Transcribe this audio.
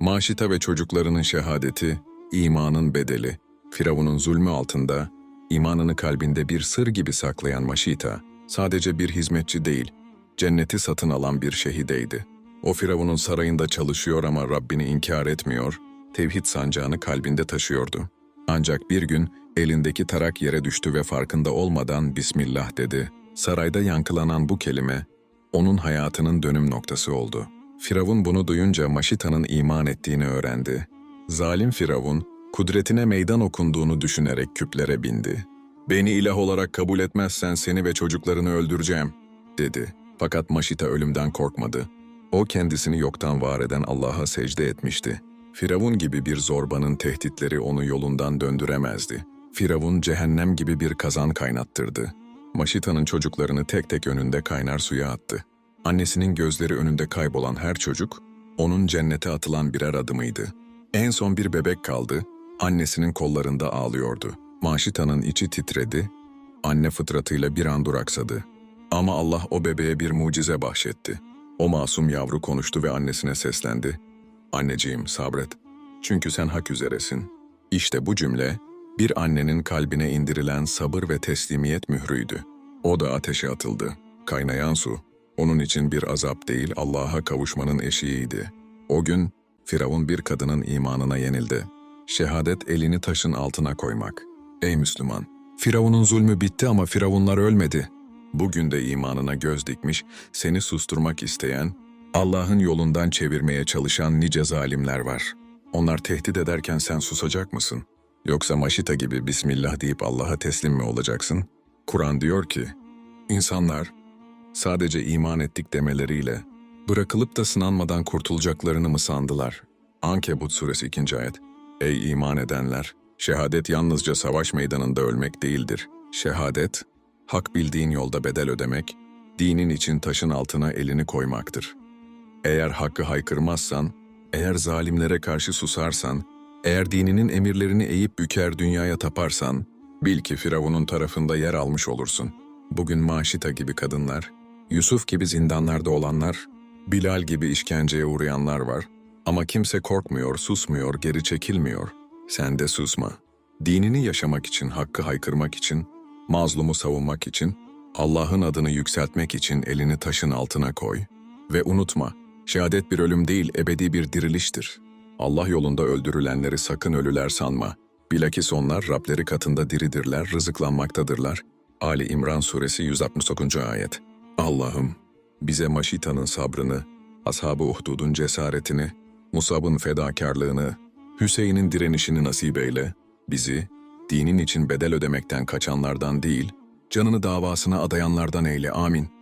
Maşita ve çocuklarının şehadeti, imanın bedeli. Firavun'un zulmü altında, imanını kalbinde bir sır gibi saklayan Maşita, sadece bir hizmetçi değil, cenneti satın alan bir şehideydi. O Firavun'un sarayında çalışıyor ama Rabbini inkar etmiyor, tevhid sancağını kalbinde taşıyordu. Ancak bir gün elindeki tarak yere düştü ve farkında olmadan Bismillah dedi. Sarayda yankılanan bu kelime, onun hayatının dönüm noktası oldu. Firavun bunu duyunca Maşita'nın iman ettiğini öğrendi. Zalim Firavun, kudretine meydan okunduğunu düşünerek küplere bindi. ''Beni ilah olarak kabul etmezsen seni ve çocuklarını öldüreceğim.'' dedi. Fakat Maşita ölümden korkmadı. O kendisini yoktan var eden Allah'a secde etmişti. Firavun gibi bir zorbanın tehditleri onu yolundan döndüremezdi. Firavun cehennem gibi bir kazan kaynattırdı. Maşita'nın çocuklarını tek tek önünde kaynar suya attı. Annesinin gözleri önünde kaybolan her çocuk, onun cennete atılan birer adımıydı. En son bir bebek kaldı, annesinin kollarında ağlıyordu. Maşita'nın içi titredi, anne fıtratıyla bir an duraksadı. Ama Allah o bebeğe bir mucize bahşetti. O masum yavru konuştu ve annesine seslendi. Anneciğim sabret. Çünkü sen hak üzeresin. İşte bu cümle, bir annenin kalbine indirilen sabır ve teslimiyet mührüydü. O da ateşe atıldı. Kaynayan su, onun için bir azap değil Allah'a kavuşmanın eşiğiydi. O gün, Firavun bir kadının imanına yenildi. Şehadet elini taşın altına koymak. Ey Müslüman! Firavun'un zulmü bitti ama Firavunlar ölmedi. Bugün de imanına göz dikmiş, seni susturmak isteyen, Allah'ın yolundan çevirmeye çalışan nice zalimler var. Onlar tehdit ederken sen susacak mısın? Yoksa Maşita gibi Bismillah deyip Allah'a teslim mi olacaksın? Kur'an diyor ki, insanlar sadece iman ettik demeleriyle bırakılıp da sınanmadan kurtulacaklarını mı sandılar? Ankebut suresi 2. ayet. Ey iman edenler! Şehadet yalnızca savaş meydanında ölmek değildir. Şehadet, hak bildiğin yolda bedel ödemek, dinin için taşın altına elini koymaktır. Eğer hakkı haykırmazsan, eğer zalimlere karşı susarsan, eğer dininin emirlerini eğip büker dünyaya taparsan, bil ki Firavun'un tarafında yer almış olursun. Bugün Maşita gibi kadınlar, Yusuf gibi zindanlarda olanlar, Bilal gibi işkenceye uğrayanlar var. Ama kimse korkmuyor, susmuyor, geri çekilmiyor. Sen de susma. Dinini yaşamak için, hakkı haykırmak için, mazlumu savunmak için, Allah'ın adını yükseltmek için elini taşın altına koy. Ve unutma, şehadet bir ölüm değil, ebedi bir diriliştir. Allah yolunda öldürülenleri sakın ölüler sanma. Bilakis onlar Rableri katında diridirler, rızıklanmaktadırlar. Ali İmran Suresi 169. Ayet Allah'ım, bize Maşita'nın sabrını, Ashab-ı Uhdud'un cesaretini, Musab'ın fedakarlığını, Hüseyin'in direnişini nasip eyle, bizi, dinin için bedel ödemekten kaçanlardan değil, canını davasına adayanlardan eyle amin.